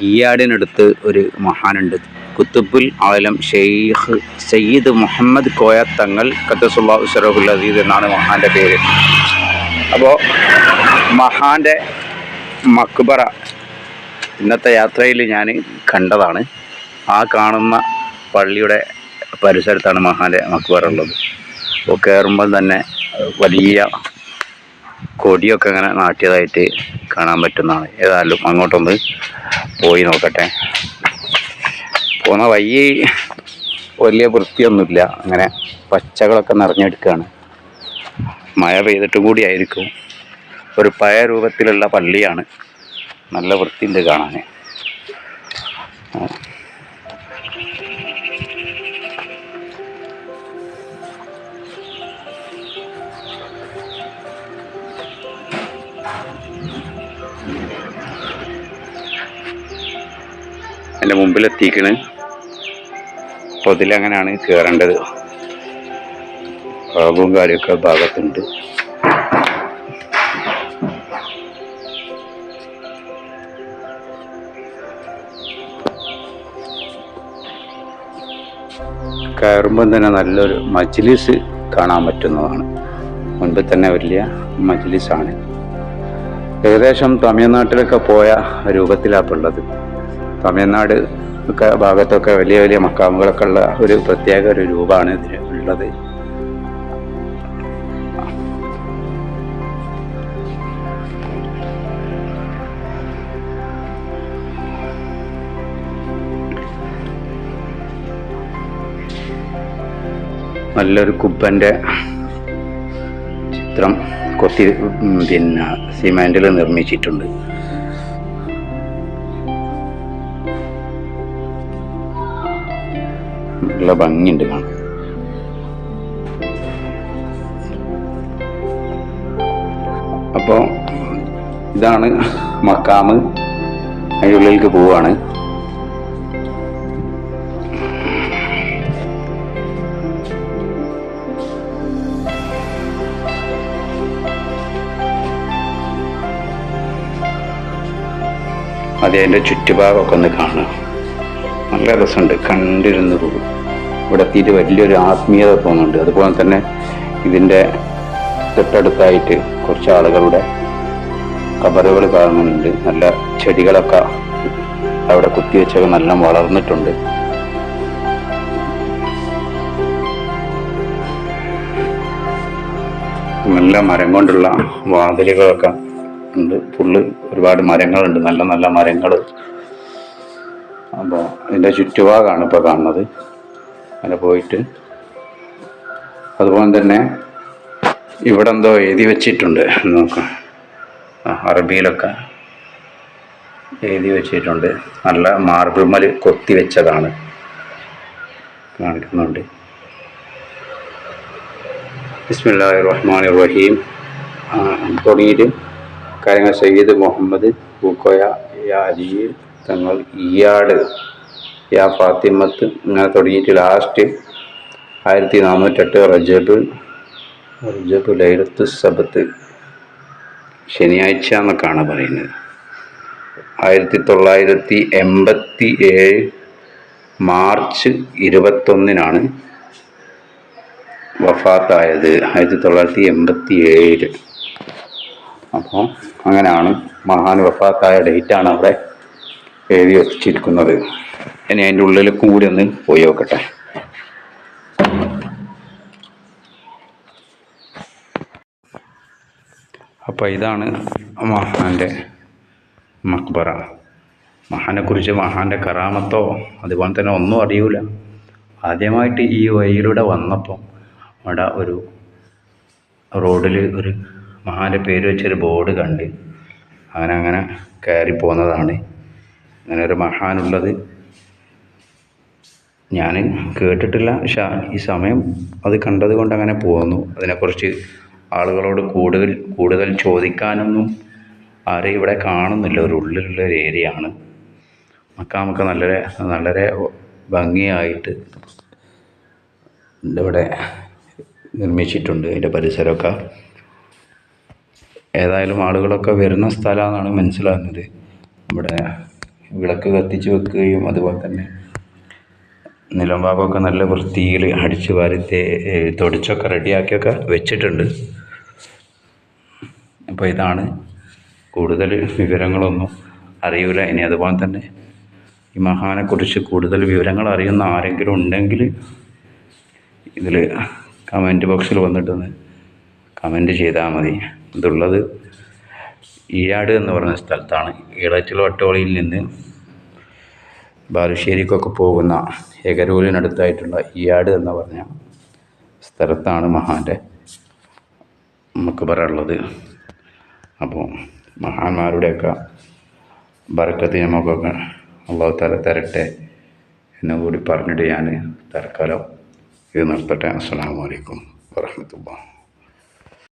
ഈയാടിനടുത്ത് ഒരു മഹാനുണ്ട്. കുത്തുബുൽ ആലം ഷെയ്ഖ് സയ്യിദ് മുഹമ്മദ് കോയ തങ്ങൾ ഖദ്സുല്ലാ ഉസറഫുൽ അസീദ് എന്നാണ് മഹാന്റെ പേര്. അപ്പോൾ മഹാന്റെ മക്ബറ ഇന്നത്തെ യാത്രയിൽ ഞാൻ കണ്ടതാണ്. ആ കാണുന്ന പള്ളിയുടെ പരിസരത്താണ് മഹാന്റെ മക്ബറ ഉള്ളത്. അപ്പോൾ കയറുമ്പോൾ തന്നെ വലിയ കൊടിയൊക്കെ അങ്ങനെ നാട്ടിയതായിട്ട് കാണാൻ പറ്റുന്നതാണ്. ഏതായാലും അങ്ങോട്ടൊന്ന് പോയി നോക്കട്ടെ. പോകുന്ന വഴി വലിയ വൃത്തിയൊന്നുമില്ല. അങ്ങനെ പച്ചകളൊക്കെ നിറഞ്ഞെടുക്കുകയാണ് മഴ പെയ്തിട്ടും കൂടി ആയിരിക്കും. ഒരു പഴയ രൂപത്തിലുള്ള പള്ളിയാണ്. നല്ല വൃത്തിയുണ്ട് കാണാൻ എന്റെ മുമ്പിലെത്തിക്കണ്. അപ്പോൾ ഇതിലങ്ങനെയാണ് കയറേണ്ടത്. ഭാഗവും കാര്യമൊക്കെ ഭാഗത്തുണ്ട്. കയറുമ്പം തന്നെ നല്ലൊരു മജ്ലിസ് കാണാൻ പറ്റുന്നതാണ്. മുൻപ് തന്നെ വലിയ മജ്ലിസാണ്. ഏകദേശം തമിഴ്നാട്ടിലൊക്കെ പോയ രൂപത്തിലാണ് ഉള്ളത്. തമിഴ്നാട് ഒക്കെ ഭാഗത്തൊക്കെ വലിയ വലിയ മക്കാമുകളൊക്കെ ഉള്ള ഒരു പ്രത്യേക ഒരു രൂപമാണ് ഇതിന് ഉള്ളത്. നല്ലൊരു കുബ്ബന്റെ ചിത്രം കൊത്തി പിന്നെ സിമെന്റിൽ നിർമ്മിച്ചിട്ടുണ്ട്. നല്ല ഭംഗിയുണ്ട് കാണാൻ. അപ്പോൾ ഇതാണ് മക്കാമ്. അതിന്റെ പോവാണ് അതെ അതിന്റെ ചുറ്റുഭാഗമൊക്കെ ഒന്ന് കാണാം നല്ല രസമുണ്ട് കണ്ടിരുന്ന് പോകും. ഇവിടെ എത്തിയിട്ട് വലിയൊരു ആത്മീയത തോന്നുന്നുണ്ട്. അതുപോലെ തന്നെ ഇതിന്റെ തൊട്ടടുത്തായിട്ട് കുറച്ച് ആളുകളുടെ കബറുകൾ കാണുന്നുണ്ട്. നല്ല ചെടികളൊക്കെ അവിടെ കുത്തിവെച്ചൊക്കെ നല്ല വളർന്നിട്ടുണ്ട്. നല്ല മരം കൊണ്ടുള്ള വാതിലുകളൊക്കെ ഉണ്ട്. ഫുള്ള് ഒരുപാട് മരങ്ങളുണ്ട്. നല്ല നല്ല മരങ്ങൾ അപ്പോൾ ഇതിന്റെ ചുറ്റുഭാഗമാണ് ഇപ്പോൾ കാണുന്നത്. അങ്ങനെ പോയിട്ട് അതുപോലെ തന്നെ ഇവിടെ എന്തോ എഴുതി വെച്ചിട്ടുണ്ട്. നോക്കാം. ആ, അറബിയിലൊക്കെ എഴുതി വെച്ചിട്ടുണ്ട്. നല്ല മാർബിൾ മാർബിൾമൽ കൊത്തി വെച്ചതാണ്. കാണിക്കുന്നുണ്ട്. ബിസ്മില്ലാഹി റഹ്മാൻ റഹീം തുടങ്ങിയിട്ട് കാര്യങ്ങൾ സയ്യിദ് മുഹമ്മദ് പൂക്കോയ യാ അജീർ തങ്ങൾ ഇയാട്. യാ ഫാത്തിമത്ത്. ഇങ്ങനെ തുടങ്ങിയിട്ട് ലാസ്റ്റ് ആയിരത്തി നാനൂറ്റെട്ട് റജബ് റജബ് ലൈലത്ത് സബത്ത്. ശനിയാഴ്ച എന്നൊക്കെയാണ് പറയുന്നത്. ആയിരത്തി തൊള്ളായിരത്തി എൺപത്തി ഏഴ് മാർച്ച് ഇരുപത്തൊന്നിനാണ് വഫാത്തായത്. ആയിരത്തി തൊള്ളായിരത്തി എൺപത്തി ഏഴ് അപ്പോൾ അങ്ങനെയാണ് മഹാൻ വഫാത്തായ ഡേറ്റാണ് അവിടെ. എഴുതി വച്ചിരിക്കുന്നത്. ഇനി അതിന്റെ ഉള്ളിലേക്കും കൂടി ഒന്ന് പോയി നോക്കട്ടെ. അപ്പോൾ ഇതാണ് മഹാന്റെ മക്ബറ. മഹാനെക്കുറിച്ച് മഹാന്റെ കറാമത്തോ അതുപോലെ തന്നെ ഒന്നും അറിയൂല. ആദ്യമായിട്ട് ഈ വഴിയിലൂടെ വന്നപ്പം അവിടെ ഒരു റോഡിൽ ഒരു മഹാന്റെ പേര് വെച്ചൊരു ബോർഡ് കണ്ട്. അങ്ങനെ അങ്ങനെ കയറി പോകുന്നതാണ് അങ്ങനെ ഒരു മഹാനുള്ളത്. ഞാൻ കേട്ടിട്ടില്ല. പക്ഷെ ഈ സമയം അത് കണ്ടത് കൊണ്ട് അങ്ങനെ പോകുന്നു. അതിനെക്കുറിച്ച് ആളുകളോട് കൂടുതൽ കൂടുതൽ ചോദിക്കാനൊന്നും ആരെയും ഇവിടെ കാണുന്നില്ല. ഒരു ഉള്ളിലുള്ള ഒരു ഏരിയ ആണ് മക്കാമൊക്കെ നല്ല നല്ലൊരു ഭംഗിയായിട്ട് ഇവിടെ നിർമ്മിച്ചിട്ടുണ്ട്. അതിന്റെ പരിസരമൊക്കെ. ഏതായാലും ആളുകളൊക്കെ വരുന്ന സ്ഥലമാണെന്നാണ് മനസ്സിലാകുന്നത്. ഇവിടെ വിളക്ക് കത്തിച്ച് വെക്കുകയും അതുപോലെ തന്നെ നിലം ഭാഗമൊക്കെ നല്ല വൃത്തിയിൽ അടിച്ചു വാരി തൊടിച്ചൊക്കെ തുടച്ചൊക്കെ റെഡിയാക്കിയൊക്കെ വെച്ചിട്ടുണ്ട്. അപ്പോൾ ഇതാണ് കൂടുതൽ വിവരങ്ങളൊന്നും അറിയില്ല ഇനി അതുപോലെ തന്നെ ഈ മഹാനെക്കുറിച്ച് കൂടുതൽ വിവരങ്ങൾ അറിയുന്ന ആരെങ്കിലും ഉണ്ടെങ്കിൽ ഇതിൽ കമന്റ് ബോക്സിൽ വന്നിട്ടൊന്ന് കമന്റ് ചെയ്താൽ മതി. ഇതുള്ളത് ഈയാട് എന്ന് പറയുന്ന സ്ഥലത്താണ്. ഈളച്ചിൽ വട്ടോളിയിൽ നിന്ന് ബാലുശ്ശേരിക്കൊക്കെ പോകുന്ന ഏകരൂലിനടുത്തായിട്ടുള്ള ഈയാട് എന്ന് പറഞ്ഞ സ്ഥലത്താണ് മഹാന്റെ നമുക്ക് ഉള്ളത് അപ്പോൾ മഹാന്മാരുടെയൊക്കെ ബർക്കത്ത് നമുക്കൊക്കെ അള്ളാഹു തല തരട്ടെ എന്ന് കൂടി പറഞ്ഞിട്ട് ഞാൻ തൽക്കാലം ഇത് നിർത്തട്ടെ. അസ്സാം വലൈക്കും വാഹമത്തുള്ള